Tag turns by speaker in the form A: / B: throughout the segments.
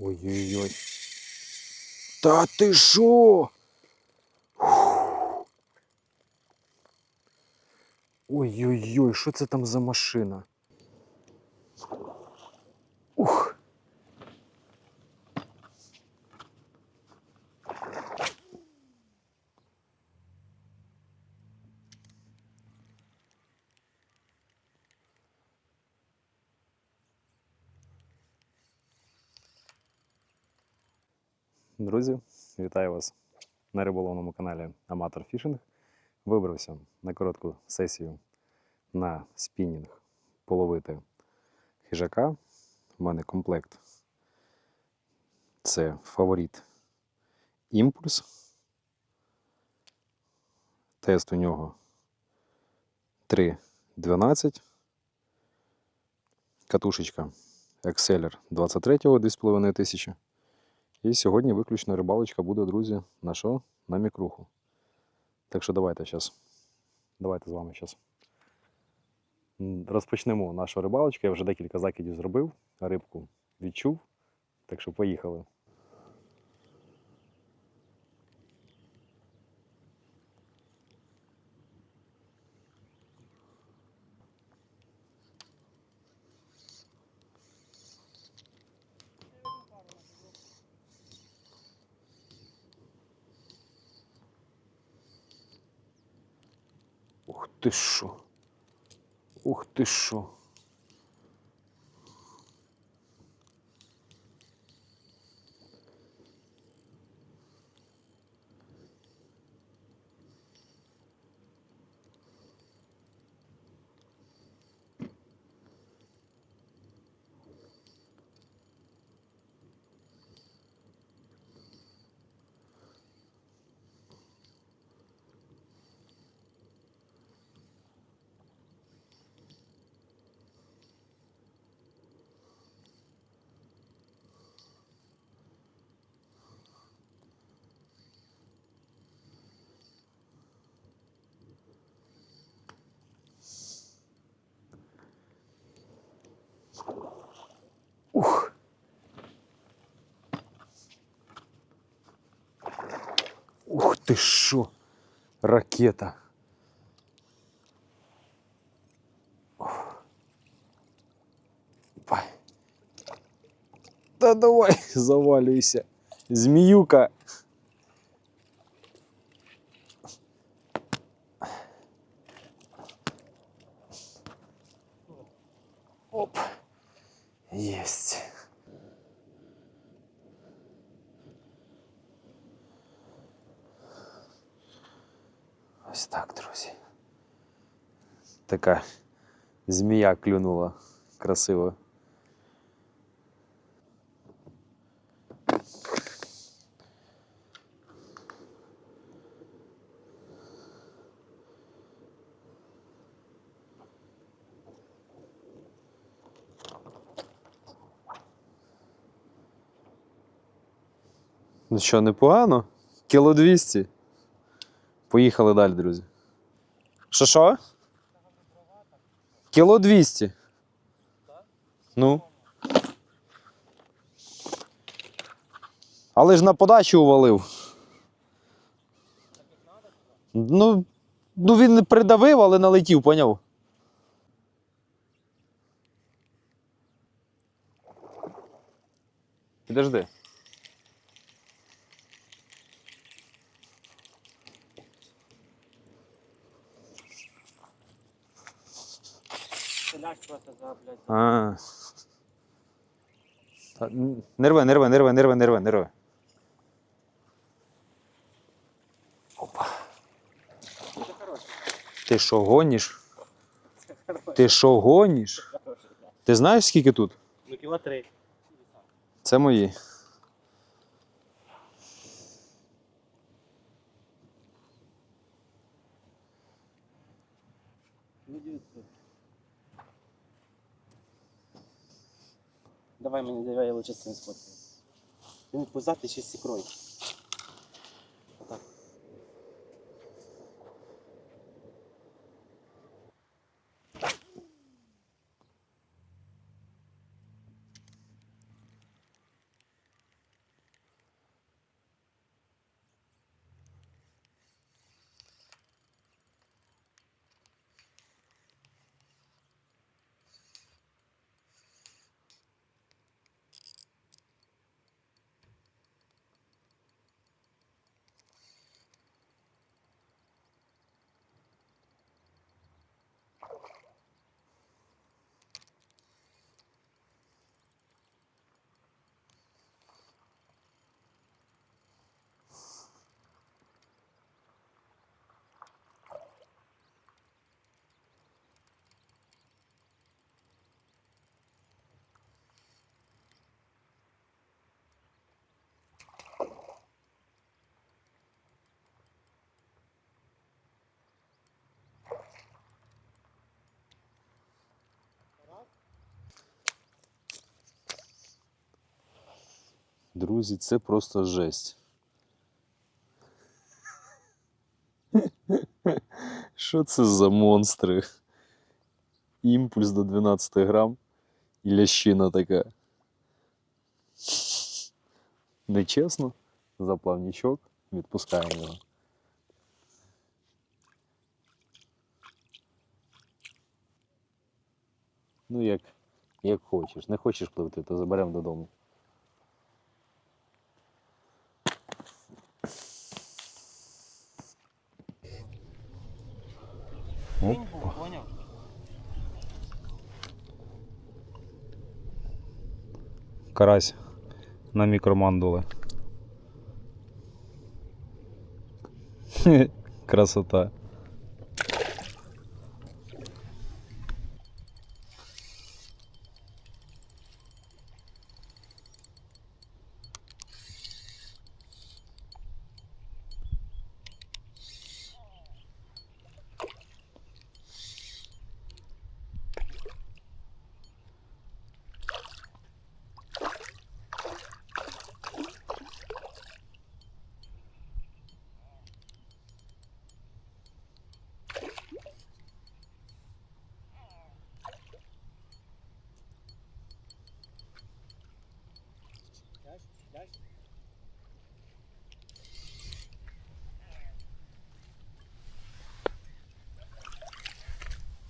A: Ой-ой-ой. Та ти шо? Ой-ой-ой, що це там за машина? Ух. Друзі, вітаю вас на риболовному каналі Аматор Фішинг. Вибрався на коротку сесію на спінінг половити хижака. У мене комплект. Це фаворит імпульс. Тест у нього 3.12. Катушечка Exceller 23-го 2,5 тисячі. І сьогодні виключно рибалочка буде, друзі, на що? На мікруху. Так що давайте зараз. Давайте з вами зараз. Розпочнемо нашу рибалочку. Я вже декілька закидів зробив, рибку відчув. Так що поїхали. Ух ти що. Ух ти що. Ух ти що. Ракета. Та давай, завалюйся. Зміюка. Змія клюнула красиво. Ну що, непогано? Кіло 200. Поїхали далі, друзі. Що що? Кіло 200. Ну. Але ж на подачу увалив. Ну, ну він не придавив, але налетів, поняв? Підожди.
B: Селяк просто за, блядь.
A: А. Не рви, не рви, не рви, не рви, не рви, не рви. Опа. Ти що
B: гоніш?
A: Ти що
B: гоніш?
A: Ти знаєш, скільки тут?
B: Ну, кіла три.
A: Це мої.
B: Давай мені, давай я лучше цим сфоткаю. Він позати ще з ікрою.
A: Друзі, це просто жесть. Що це за монстри? Імпульс до 12 грам і лящина така. Нечесно. За плавнічок відпускаємо його. Ну, як, як хочеш. Не хочеш пливти, то заберемо додому.
B: Він був, поняв?
A: Карась на мікромандули. Красота.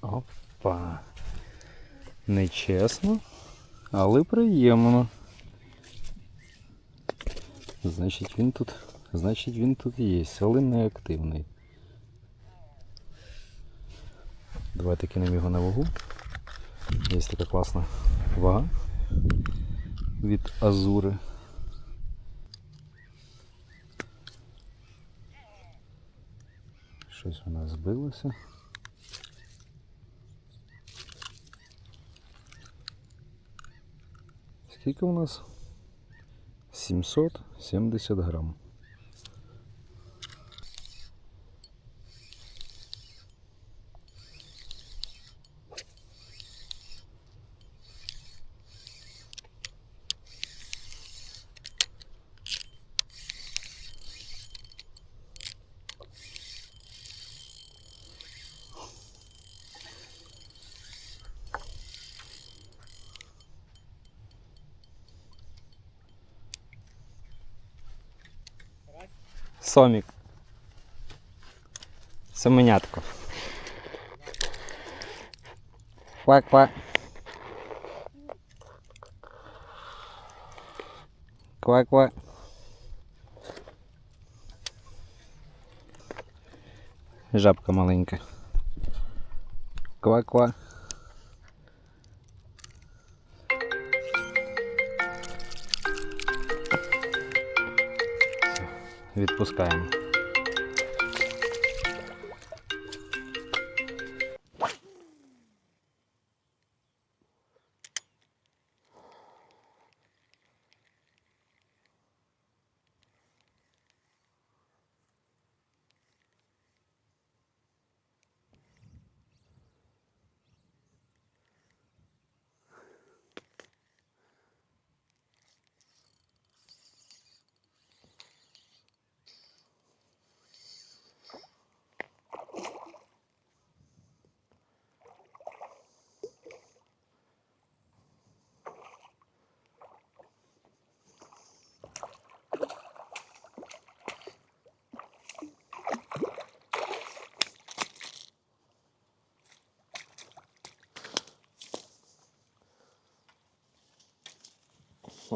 A: Опа. Нечесно, але приємно. Значить, він тут. Значить, він тут є, але не активний. Давайте кинемо його на вагу. Є така класна вага від Азури. Щось збилася. Скільки у нас? 770 грам. Сомік. Семенятко. Ква-ква. Ква-ква. Жабка маленька. Ква-ква. Відпускаємо.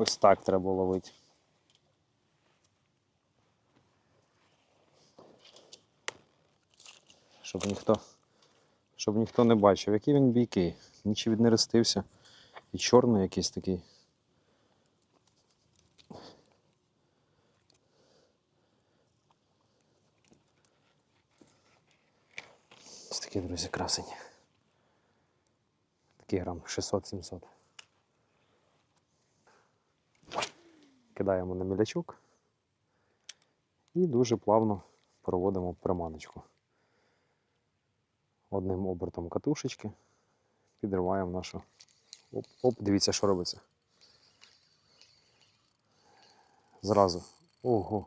A: Ось так треба ловити. Щоб ніхто, щоб ніхто не бачив, який він бійкий. Нічого віднерестився. І чорний якийсь такий. Ось такі, друзі, красені. Такий грам 600-700. Кидаємо на мілячок і дуже плавно проводимо приманочку. Одним обертом катушечки підриваємо нашу. Оп, оп, дивіться, що робиться. Зразу. Ого.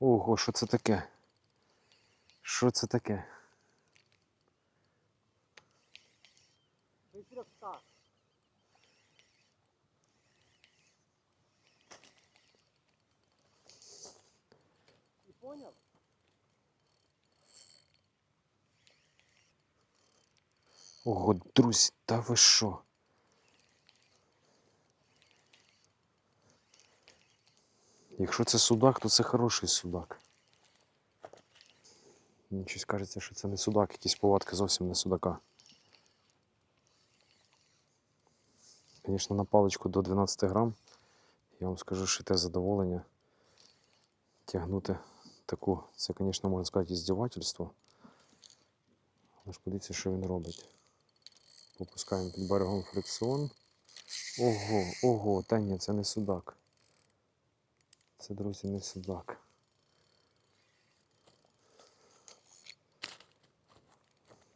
A: Ого, що це таке? Що це таке? Ого, друзі, та ви що? Якщо це судак, то це хороший судак. Мені кажеться, що це не судак, якісь повадки зовсім не судака. Звісно, на паличку до 12 грам. Я вам скажу, що те задоволення тягнути таку, це, звісно, можна сказати, іздівательство. Але ж подивіться, що він робить. Попускаємо під берегом фрикціон. Ого, ого, та ні, це не судак. Це, друзі, не судак.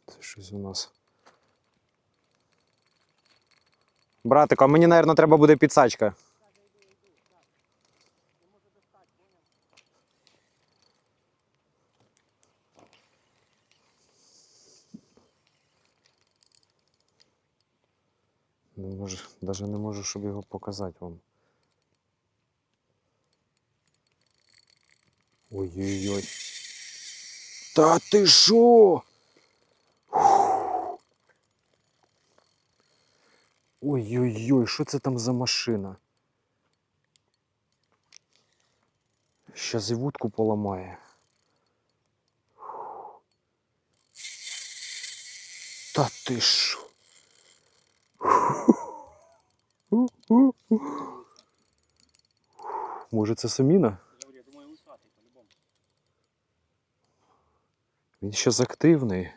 A: Це щось у нас. Братику, а мені, мабуть, треба буде підсачка. Не навіть не можу, щоб його показати вам. Ой-ой-ой. Та ти що? Ой-ой-ой, що це там за машина? Щас і вудку поламає. Та ти що? Може це саміна?
B: Я думаю, усатий по-любому.
A: Він ще активний.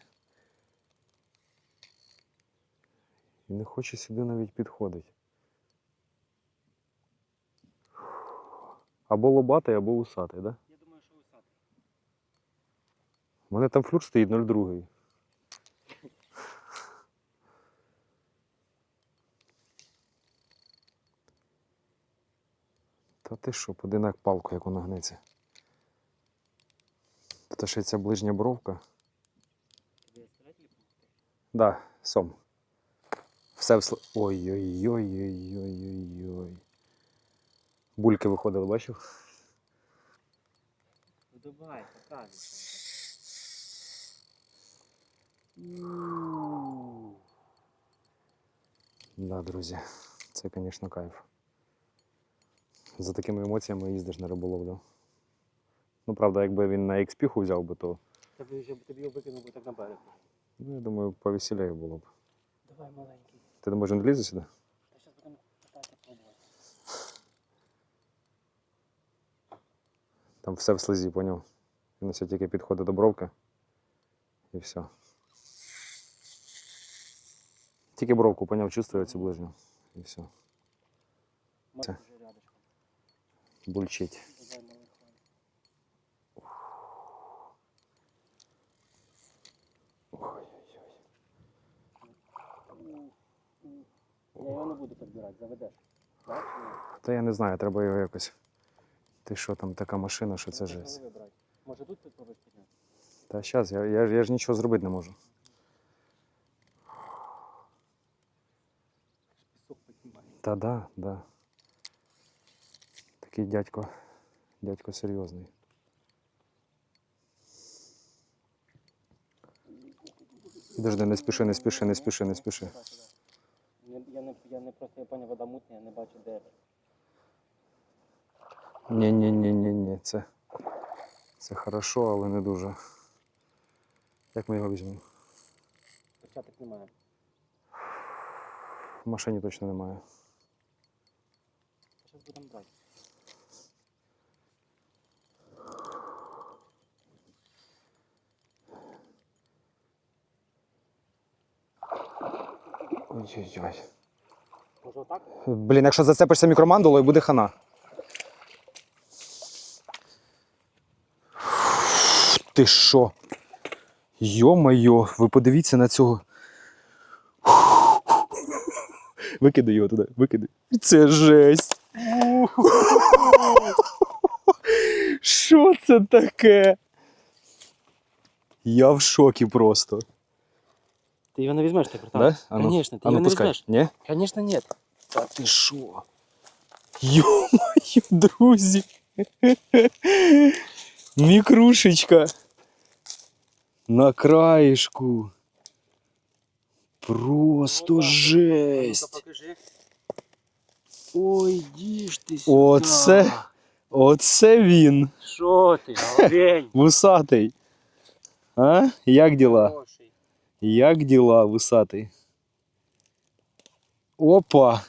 A: І не хоче сюди навіть підходити. Або лобатий, або усатий, да?
B: Я думаю, що усатий.
A: У мене там флюр стоїть 0,2. Та ти що, поди як палку, як вона гнеться. Та ще ця ближня бровка. Да, сом. Все всло... Ой-ой-ой-ой-ой-ой-ой. Бульки виходили, бачив?
B: Ну давай, показуй.
A: Да, друзі, це, звісно, кайф. За такими емоціями їздиш на риболовлю. Ну, правда, якби він на експіху взяв би, то
B: Тобі вже тобі його викинув би так на берег.
A: ну, я думаю, повеселяє було б.
B: Давай маленький.
A: Ти думаєш, він влізе сюди?
B: Та зараз будемо питати пробувати.
A: Там все в слизі, поняв? Він ось тільки підходить до бровки. І все. Тільки бровку, поняв, чувствує цю ближню. І все.
B: Може
A: Це.
B: вже рядочком.
A: Бульчить.
B: Давай маленький.
A: Ой-ой-ой.
B: Я його не буду підбирати, заведеш. Так? чи ні?
A: Та я не знаю, треба його якось. Ти що там така машина, що це
B: Ну, так
A: жесть.
B: голови брати. Може тут спробувати підняти?
A: Та зараз, я, я, ж- я ж нічого зробити не можу.
B: Пісок піднімає.
A: Та да, да. Такий дядько. Дядько серйозний. Подожди, не спіши, не спіши, не спіши, не спіши.
B: Я, не, я не просто я поняв, вода мутна, я не бачу де.
A: Ні, ні, ні, ні, ні. Це, це хорошо, але не дуже. Як ми його візьмемо?
B: Перчаток немає.
A: В машині точно немає.
B: Зараз будемо брати.
A: Ой-ой-ой. Блін, якщо зацепишся мікромандулою, буде хана. Ти що? Йо-майо, ви подивіться на цього. Викидай його туди, викидай. Це жесть. Що це таке? Я в шокі просто.
B: Ти його не візьмеш, ти братан?
A: Да? А ну,
B: Конечно, ти
A: а ну
B: його не
A: пускай.
B: візьмеш.
A: Ні?
B: Конечно, ні.
A: Та ти що? Йо-моє, друзі. Мікрушечка. На краєшку. Просто жесть.
B: покажи. Ой, діж ти сюди.
A: Оце, оце він.
B: Що ти, олень?
A: Вусатий. А? Як діла?
B: Хороший.
A: Як діла, вусатий? Опа!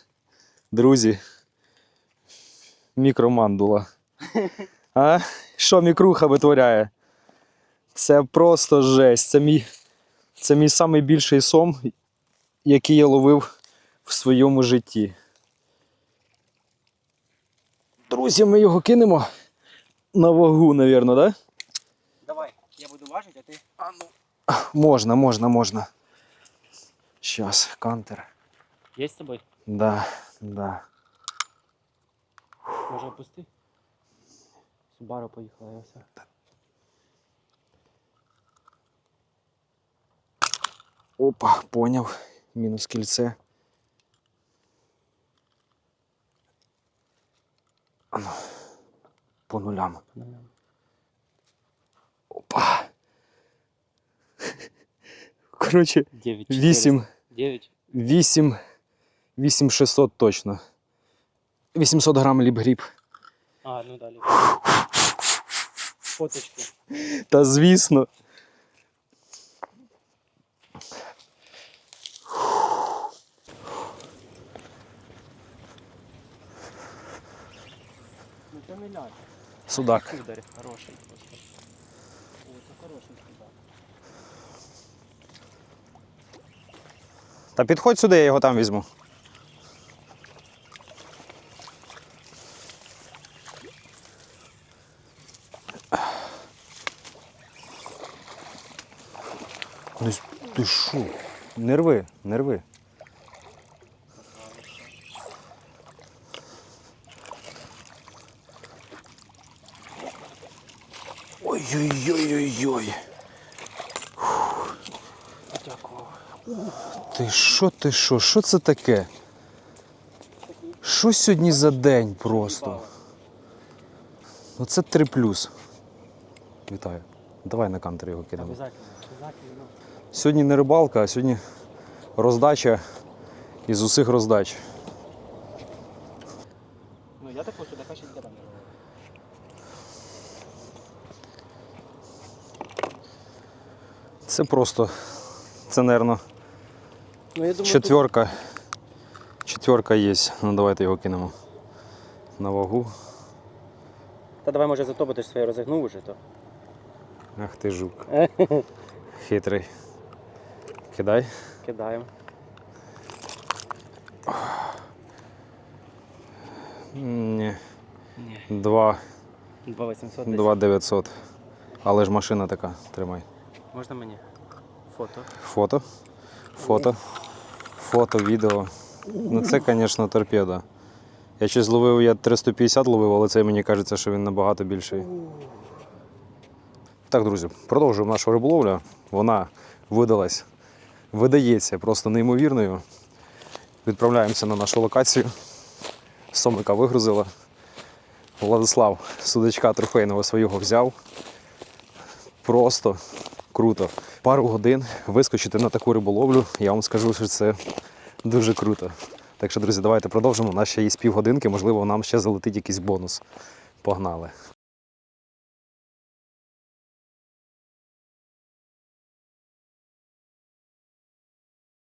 A: Друзі. Мікромандула. А? Що мікруха витворяє? Це просто жесть. Це мій, це мій самий більший сом, який я ловив в своєму житті. Друзі, ми його кинемо на вагу, напевно, так? Да?
B: Давай, я буду важити, а ти.
A: А ну. Можна, можна, можна. Щас, кантер.
B: Є з тобою?
A: Да, да.
B: Може опусти? Субару поїхала, і все.
A: Опа, поняв. Мінус кільце. Ану, по нулям. Опа. Коротше,
B: 9
A: 8,
B: 9.
A: 8, 8600 точно. 800 грам ліп-гріб.
B: А, ну далі. Фоточку.
A: Та звісно.
B: Ну це не ляж.
A: Судак.
B: Удар хороший просто. О, це хороший судак.
A: Та підходь сюди, я його там візьму. Ти що? Не рви, не рви. Ой-ой-ой-ой-ой.
B: Дякую.
A: Ти що, ти що? Що це таке? Що сьогодні за день просто? Оце 3 плюс. Вітаю. Давай на кантер його кинемо. Сьогодні не рибалка, а сьогодні роздача із усіх роздач.
B: Ну я такого судака ще не давав.
A: Це просто, це, мабуть,
B: Ну я думаю,
A: четверка. Четверка є. Ну давайте його кинемо на вагу.
B: Та давай може зато, бо ти ж своє розігнув уже, то.
A: Ах ти жук. Хитрий. Кидай.
B: Кидаємо.
A: Ні.
B: Ні.
A: Два,
B: 2800 десь.
A: два 900. Але ж машина така. Тримай.
B: Можна мені? Фото.
A: Фото. Фото. Фото, відео. Ну це, звісно, торпеда. Я щось ловив, я 350 ловив, але це мені кажеться, що він набагато більший. Так, друзі, продовжуємо нашу риболовлю. Вона видалась, видається просто неймовірною. Відправляємося на нашу локацію. Сомика вигрузила. Владислав судачка трофейного свого взяв. Просто круто. Пару годин вискочити на таку риболовлю, я вам скажу, що це дуже круто. Так що, друзі, давайте продовжимо. У нас ще є півгодинки, можливо, нам ще залетить якийсь бонус. Погнали.